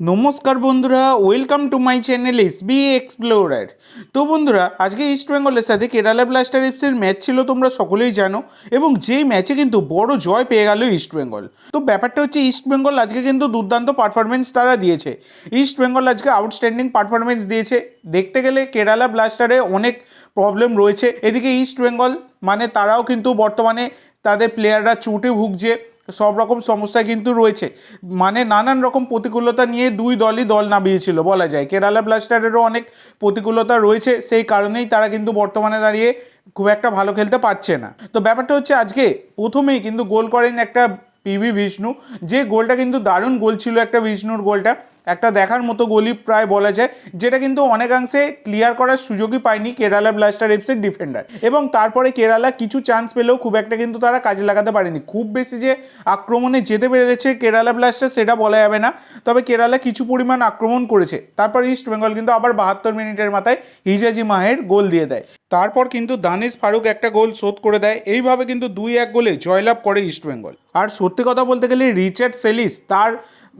নমস্কার বন্ধুরা welcome to my channel S B explorer তো বন্ধুরা, আজকে ইস্ট বেঙ্গলের সাথে কেরালা ব্লাস্টার এফসির ম্যাচ ছিল, তোমরা সকলেই জানো, এবং যেই ম্যাচে কিন্তু বড় জয় পেয়ে গেল ইস্ট বেঙ্গল তো ব্যাপারটা হচ্ছে ইস্ট বেঙ্গল আজকে কিন্তু দুর্দান্ত পারফরমেন্স তারা দিয়েছে। ইস্ট বেঙ্গল আজকে আউটস্ট্যান্ডিং পারফরমেন্স দিয়েছে। দেখতে গেলে কেরালা ব্লাস্টারে অনেক প্রবলেম রয়েছে। এদিকে ইস্ট বেঙ্গল মানে তারাও কিন্তু বর্তমানে তাদের প্লেয়াররা চোটে ভুগছে। সব রকম সমস্যা কিন্তু রয়েছে। মানে নানান রকম প্রতিকূলতা নিয়ে দুই দলই দল নামিয়েছিল, বলা যায়। কেরালা ব্লাস্টারেরও অনেক প্রতিকূলতা রয়েছে, সেই কারণেই তারা কিন্তু বর্তমানে দাঁড়িয়ে খুব একটা ভালো খেলতে পারছে না। তো ব্যাপারটা হচ্ছে আজকে প্রথমেই কিন্তু গোল করেন একটা পিভি বিষ্ণু যে গোলটা কিন্তু দারুণ গোল ছিল একটা বিষ্ণুর গোলটা, একটা দেখার মতো গোলই প্রায় বলা যায়, যেটা কিন্তু অনেকাংশে ক্লিয়ার করার সুযোগই পায়নি কেরালা ব্লাস্টার এফসির ডিফেন্ডার এবং তারপরে কেরালা কিছু চান্স পেলেও খুব একটা কিন্তু তারা কাজে লাগাতে পারেনি। খুব বেশি যে আক্রমণে যেতে পেরেছে কেরালা ব্লাস্টার সেটা বলা যাবে না, তবে কেরালা কিছু পরিমাণ আক্রমণ করেছে। তারপর ইস্ট বেঙ্গল কিন্তু আবার বাহাত্তর মিনিটের মাথায় হিজাজি মাহের গোল দিয়ে দেয়। তারপর কিন্তু দানিশ ফারুক একটা গোল শোধ করে দেয়। এইভাবে কিন্তু দুই এক গোলে জয়লাভ করে ইস্টবেঙ্গল আর সত্যি কথা বলতে গেলে রিচার্ড সেলিস তার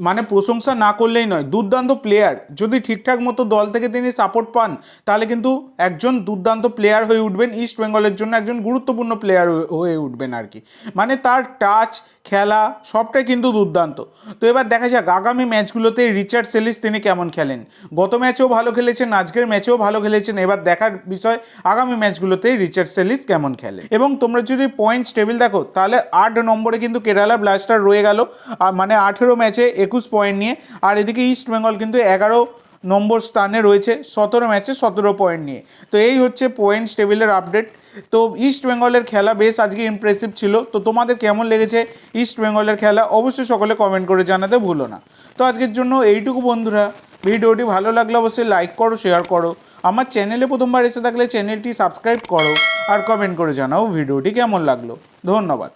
মানে প্রশংসা না করলেই নয়, দুর্দান্ত প্লেয়ার যদি ঠিকঠাক মতো দল থেকে তিনি সাপোর্ট পান, তাহলে কিন্তু একজন দুর্দান্ত প্লেয়ার হয়ে উঠবেন। ইস্ট বেঙ্গলের জন্য একজন গুরুত্বপূর্ণ প্লেয়ার হয়ে উঠবেন আর কি। মানে তার টাচ খেলা, সবটাই কিন্তু দুর্দান্ত। তো এবার দেখা যাক, আগামী ম্যাচগুলোতে রিচার্ড সেলিস তিনি কেমন খেলেন? গত ম্যাচেও ভালো খেলেছেন, আজকের ম্যাচেও ভালো খেলেছেন। এবার দেখার বিষয়, আগামী ম্যাচগুলোতে রিচার্ড সেলিস কেমন খেলে? এবং তোমরা যদি পয়েন্টস টেবিল দেখো, তাহলে আট নম্বরে কিন্তু কেরালা ব্লাস্টার রয়ে গেল। মানে আঠেরো ম্যাচে একুশ পয়েন্ট নিয়ে। আর এদিকে ইস্ট বেঙ্গল কিন্তু এগারো নম্বর স্থানে রয়েছে, সতেরো ম্যাচে সতেরো পয়েন্ট নিয়ে। তো এই হচ্ছে পয়েন্টস টেবিলের আপডেট তো ইস্ট বেঙ্গলের খেলা বেশ আজকে ইমপ্রেসিভ ছিল। তো তোমাদের কেমন লেগেছে ইস্ট বেঙ্গলের খেলা? অবশ্যই সকলে কমেন্ট করে জানাতে ভুলো না। তো আজকের জন্য এইটুকু বন্ধুরা। ভিডিওটি ভালো লাগলে অবশ্যই লাইক করো শেয়ার করো। আমার চ্যানেলে প্রথমবার এসে থাকলে চ্যানেলটি সাবস্ক্রাইব করো। আর কমেন্ট করে জানাও ভিডিওটি কেমন লাগল। ধন্যবাদ।